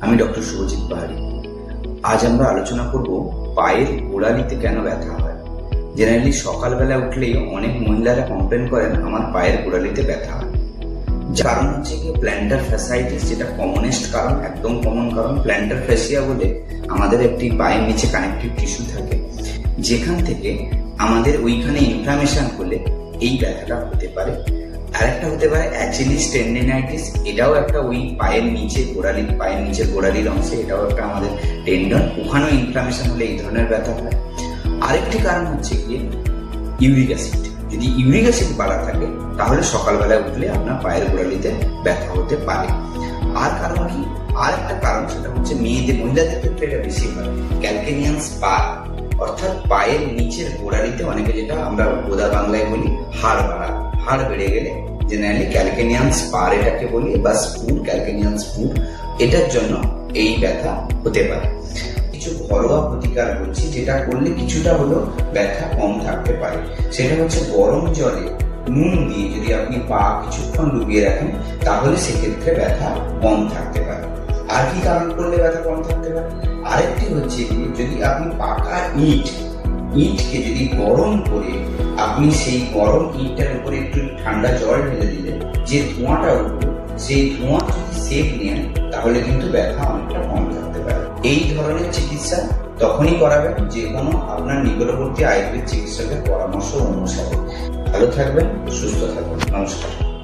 আমি ডক্টর শুভজিৎ পাহাড়ি। আজ আমরা আলোচনা করব পায়ের গোড়ালিতে কেন ব্যথা হয়? জেনারেলি সকালবেলা উঠলেই অনেক মহিলারা কমপ্লেন করেন, আমার পায়ের গোড়ালিতে ব্যথা হয়। কারণ হচ্ছে কি প্ল্যান্টার ফ্যাসাইটিস যেটা কমনেস্ট কারণ, একদম কমন কারণ প্ল্যান্টার ফ্যাসিয়া বলে আমাদের একটি পায়ের নিচে কানেকটিভ টিস্যু থাকে। যেখান থেকে আমাদের ওইখানে ইনফ্লামেশন হলে এই ব্যথাটা হতে পারে। আরেকটা হতে পারে অ্যাচিলিস টেন্ডিনাইটিস এটাও একটা ওই পায়ের নিচে, গোড়ালি, পায়ের নিচের গোড়ালির অংশে, এটাও একটা আমাদের টেন্ডন ওখানেও ইনফ্লামেশন হলে এই ধরনের ব্যথা হয়। আরেকটি কারণ হচ্ছে গিয়ে ইউরিক অ্যাসিড যদি ইউরিক অ্যাসিড বাড়া থাকে, তাহলে সকালবেলায় উঠলে আপনার পায়ের গোড়ালিতে ব্যথা হতে পারে। আর কারণ কি? আর একটা কারণ, সেটা হচ্ছে মেয়েদের, মহিলাদের ক্ষেত্রে এটা বেশি হয়। ক্যালকেনিয়ান স্পার অর্থাৎ পায়ের নিচের গোড়ালিতে অনেকে যেটা আমরা গোদা বাংলায় বলি, হাড় বাড়া। হাড় বেড়ে গেলে জেনারেলি ক্যালকেনিয়ান স্পার এটাকে বলি, বা স্পুর ক্যালকেনিয়ান স্পুর এটার জন্য এই ব্যথা হতে পারে। কিছু ঘরোয়া প্রতিকার বলছি, যেটা করলে কিছুটা হলেও ব্যথা কম থাকতে পারে। সেটা হচ্ছে গরম জলে নুন দিয়ে যদি আপনি পা কিছুক্ষণ ডুবিয়ে রাখেন, তাহলে সেক্ষেত্রে ব্যথা কম থাকতে পারে। আর কি কারণ করলে ব্যথা কম থাকতে পারে? আরেকটি হচ্ছে যদি আপনি পাকা ইট ইটকে যদি গরম করে, আপনি সেই গরম ইটটার উপরে একটু ঠান্ডা জল ঢেলে দিলে যে ধোঁয়াটা উঠবে, সেই ধোঁয়া যদি সেক নেন, তাহলে কিন্তু ব্যথা অনেকটা কম থাকতে পারে। এই ধরনের চিকিৎসা তখনই করাবেন যে কোনো আপনার নিকটবর্তী আয়ুর্বেদ চিকিৎসকের পরামর্শ অনুসারে। ভালো থাকবেন, সুস্থ থাকবেন। নমস্কার।